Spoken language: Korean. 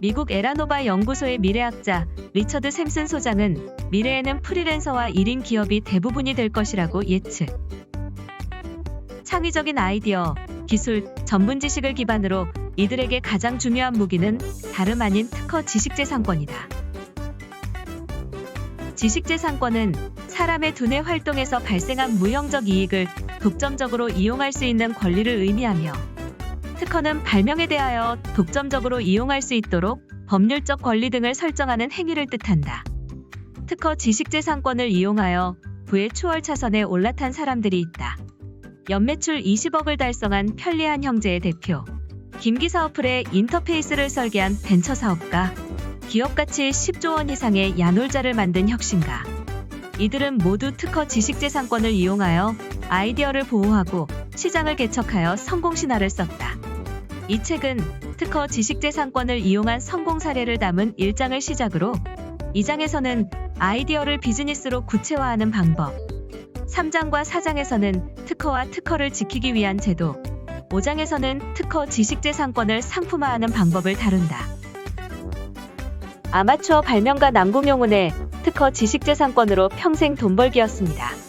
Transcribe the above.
미국 에라노바 연구소의 미래학자 리처드 샘슨 소장은 미래에는 프리랜서와 1인 기업이 대부분이 될 것이라고 예측. 창의적인 아이디어, 기술, 전문 지식을 기반으로 이들에게 가장 중요한 무기는 다름 아닌 특허 지식재산권이다. 지식재산권은 사람의 두뇌 활동에서 발생한 무형적 이익을 독점적으로 이용할 수 있는 권리를 의미하며 특허는 발명에 대하여 독점적으로 이용할 수 있도록 법률적 권리 등을 설정하는 행위를 뜻한다. 특허 지식재산권을 이용하여 부의 초월 차선에 올라탄 사람들이 있다. 연매출 20억을 달성한 편리한 형제의 대표, 김기사 어플의 인터페이스를 설계한 벤처 사업가, 기업 가치 10조 원 이상의 야놀자를 만든 혁신가. 이들은 모두 특허 지식재산권을 이용하여 아이디어를 보호하고 시장을 개척하여 성공 신화를 썼다. 이 책은 특허 지식재산권을 이용한 성공 사례를 담은 1장을 시작으로 2장에서는 아이디어를 비즈니스로 구체화하는 방법, 3장과 4장에서는 특허와 특허를 지키기 위한 제도, 5장에서는 특허 지식재산권을 상품화하는 방법을 다룬다. 아마추어 발명가 남궁용운의 특허 지식재산권으로 평생 돈 벌기였습니다.